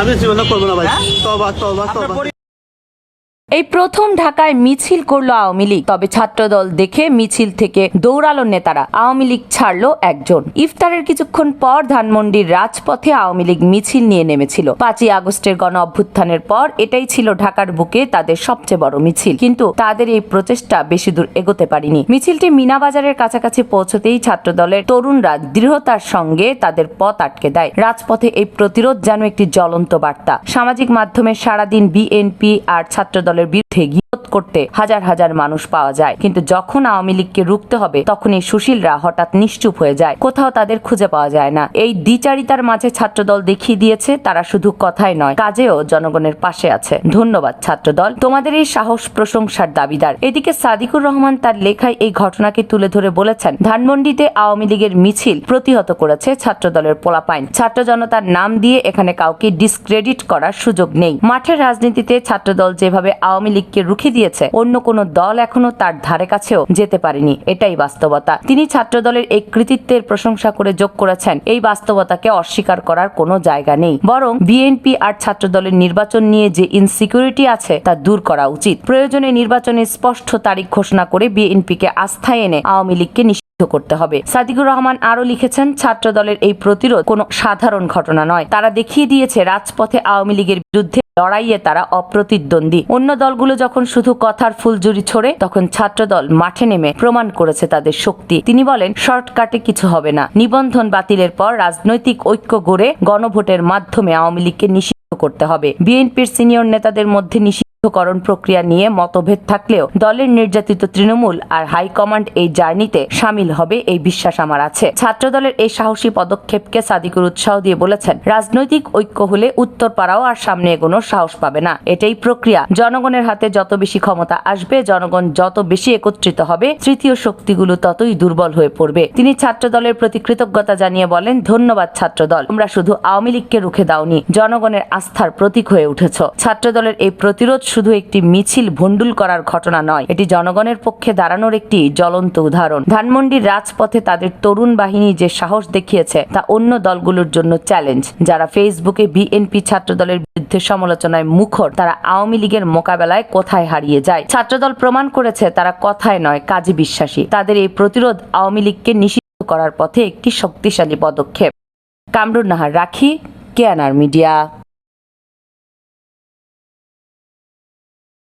আমি জীবনে করব না ভাই হ্যাঁ? তবা তবা তবা এই প্রথম ঢাকায় মিছিল করল আওয়ামী লীগ, তবে ছাত্রদল দেখে মিছিল থেকে দৌড়ালো নেতারা। আওয়ামী লীগ ছাড়লো একজন। ইফতারের কিছুক্ষণ পর ধানমন্ডির রাজপথে আওয়ামী লীগ মিছিল নিয়ে নেমেছিল। পাঁচই আগস্টের গণ অভ্যুত্থানের পর এটাই ছিল ঢাকার বুকে তাদের সবচেয়ে বড় মিছিল। কিন্তু তাদের এই প্রচেষ্টা বেশি দূর এগোতে পারেনি। মিছিলটি মিনাবাজারের কাছাকাছি পৌঁছতেই ছাত্রদলের তরুণরা দৃঢ়তার সঙ্গে তাদের পথ আটকে দেয়। রাজপথে এই প্রতিরোধ যেন একটি জ্বলন্ত বার্তা। সামাজিক মাধ্যমে সারাদিন বিএনপি আর ছাত্রদলের বিরুদ্ধে গিরোধ করতে হাজার হাজার মানুষ পাওয়া যায়। কিন্তু যখন আওয়ামী লীগকে রুখতে হবে তখন এই সুশীলরা হঠাৎ নিশ্চুপ হয়ে যায়। কোথাও তাদের খুঁজে পাওয়া যায় না। এই দ্বিচারিতার মাঝে ছাত্রদল দেখিয়ে দিয়েছে, তারা শুধু কথাই নয়, কাজেও জনগণের পাশে আছে। ধন্যবাদ ছাত্রদল। তোমাদের এই সাহস প্রশংসার দাবিদার। এদিকে সাদিকুর রহমান তার লেখায় এই ঘটনাকে তুলে ধরে বলেছেন, ধানমন্ডিতে আওয়ামী লীগের মিছিল প্রতিহত করেছে ছাত্রদলের পোলাপাইন। ছাত্র জনতার নাম দিয়ে এখানে কাউকে ডিসক্রেডিট করার সুযোগ নেই। মাঠের রাজনীতিতে ছাত্রদল যেভাবে আওয়ামী লীগকে রুখে দিয়েছে। অন্য কোনো দল এখনও তার ধারে কাছেও যেতে পারেনি। এটাই বাস্তবতা। তিনি ছাত্রদলের এই কৃতিত্বের প্রশংসা করে যোগ করেছেন। এই বাস্তবতাকে অস্বীকার করার কোনো জায়গা নেই। বরং বিএনপি আর ছাত্রদলের নির্বাচন নিয়ে যে ইনসিকিউরিটি আছে, তা দূর করা উচিত। প্রয়োজনে নির্বাচনের স্পষ্ট তারিখ ঘোষণা করে বিএনপিকে আস্থায় এনে আওয়ামী লীগকে করতে হবে। সাদিকুর রহমান আরও লিখেছেন, ছাত্রদলের এই প্রতিরোধ কোনো সাধারণ ঘটনা নয়। তারা দেখিয়ে দিয়েছে, রাজপথে আওয়ামী লীগের বিরুদ্ধে লড়াইয়ে তারা অপ্রতিদ্বন্দ্বী। অন্য দলগুলো যখন শুধু কথার ফুলজুরি ছড়ে, তখন ছাত্রদল মাঠে নেমে প্রমাণ করেছে তাদের শক্তি। তিনি বলেন, শর্টকাটে কিছু হবে না। নিবন্ধন বাতিলের পর রাজনৈতিক ঐক্য গড়ে গণভোটের মাধ্যমে আওয়ামী লীগকে নিষিদ্ধ করতে হবে। বিএনপির সিনিয়র নেতাদের মধ্যে নিষিদ্ধকরণ প্রক্রিয়া নিয়ে মতভেদ থাকলেও দলের নির্যাতিত তৃণমূল আর হাইকমান্ড এই জার্নিতে সামিল হবে এই বিশ্বাস আমার আছে। ছাত্র দলের এই সাহসী পদক্ষেপকে সাদিকুর উৎসাহ দিয়ে বলেছেন, রাজনৈতিক ঐক্য হলে উত্তরপাড়াও আর সামনে এগোনোর সাহস পাবে না। এটাই প্রক্রিয়া। জনগণের হাতে যত বেশি ক্ষমতা আসবে, জনগণ যত বেশি একত্রিত হবে, তৃতীয় শক্তিগুলো ততই দুর্বল হয়ে পড়বে। তিনি ছাত্র দলের প্রতি কৃতজ্ঞতা জানিয়ে বলেন, ধন্যবাদ ছাত্রদল। তোমরা শুধু আওয়ামী লীগকে রুখে দাওনি, জনগণের আস্থার প্রতীক হয়ে উঠেছ। ছাত্র দলের এই প্রতিরোধ শুধু একটি মিছিল ভণ্ডুল করার ঘটনা নয়, এটি জনগণের পক্ষে দাঁড়ানোর একটি জ্বলন্ত উদাহরণ। ধানমন্ডির রাজপথে তাদের তরুণ বাহিনী যে সাহস দেখিয়েছে, তা অন্য দলগুলোর জন্য চ্যালেঞ্জ। যারা ফেসবুকে বিএনপি ছাত্রদলের বিরুদ্ধে সমালোচনায় মুখর, তারা আওয়ামী লীগের মোকাবেলায় কোথায় হারিয়ে যায়? ছাত্রদল প্রমাণ করেছে, তারা কথায় নয়, কাজে বিশ্বাসী। তাদের এই প্রতিরোধ আওয়ামী লীগকে নিষিদ্ধ করার পথে একটি শক্তিশালী পদক্ষেপ। কামরুন নাহার, রাখি কেয়ানার মিডিয়া।